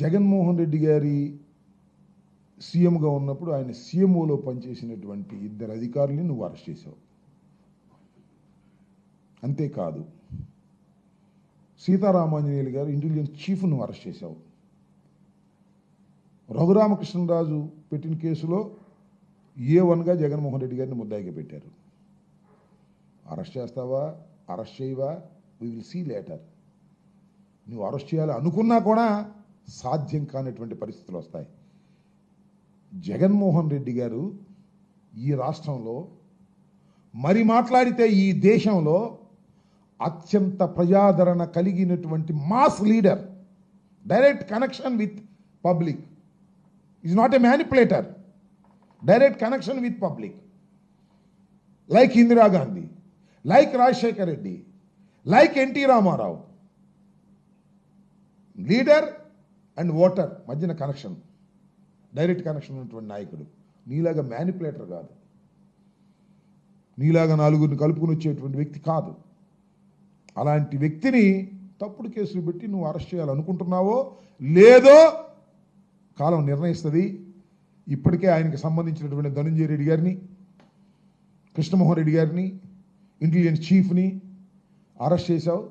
జగన్మోహన్ రెడ్డి గారి సీఎంగా ఉన్నప్పుడు ఆయన సీఎంఓలో పనిచేసినటువంటి ఇద్దరు అధికారులని నువ్వు అరెస్ట్ చేసావు అంతేకాదు సీతారామాంజనేయులు గారు ఇంటెలిజెన్స్ చీఫ్ నువ్వు అరెస్ట్ చేశావు. రఘురామకృష్ణరాజు పెట్టిన కేసులో ఏ వన్గా జగన్మోహన్ రెడ్డి గారిని ముద్దాయిగా పెట్టారు. అరెస్ట్ చేస్తావా? అరెస్ట్ చేయవా? వి విల్ సీ లేటర్ నువ్వు అరెస్ట్ చేయాలి అనుకున్నా కూడా సాధ్యం కానటువంటి పరిస్థితులు వస్తాయి. జగన్మోహన్ రెడ్డి గారు ఈ రాష్ట్రంలో మరి మాట్లాడితే ఈ దేశంలో అత్యంత ప్రజాదరణ కలిగినటువంటి mass leader direct connection with public. Is not a manipulator direct connection with public like Indira Gandhi like Rajasekhar Reddy like NT Rama Rao leader and voter మధ్యన కనెక్షన్ డైరెక్ట్ కనెక్షన్ ఉన్నటువంటి నాయకుడు. నీలాగా మ్యానిపులేటర్ కాదు. నీలాగా నలుగురిని కలుపుకుని వచ్చేటువంటి వ్యక్తి కాదు. అలాంటి వ్యక్తిని తప్పుడు కేసులు పెట్టి నువ్వు అరెస్ట్ చేయాలనుకుంటున్నావో లేదో కాలం నిర్ణయిస్తుంది. ఇప్పటికే ఆయనకి సంబంధించినటువంటి ధనుంజయ రెడ్డి గారిని కృష్ణమోహన్ రెడ్డి గారిని ఇంటెలిజెన్స్ చీఫ్ని అరెస్ట్ చేశావు.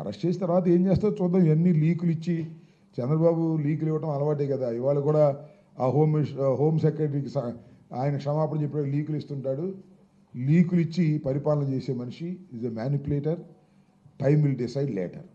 అరెస్ట్ చేసిన తర్వాత ఏం చేస్తారో చూద్దాం. ఇవన్నీ లీకులు ఇచ్చి చంద్రబాబు లీకులు ఇవ్వడం అలవాటే కదా. ఇవాళ కూడా ఆ హోమ్ హోమ్ సెక్రటరీకి ఆయన క్షమాపణ చెప్పే లీకులు ఇస్తుంటాడు. లీకులు ఇచ్చి పరిపాలన చేసే మనిషి is a manipulator time will decide later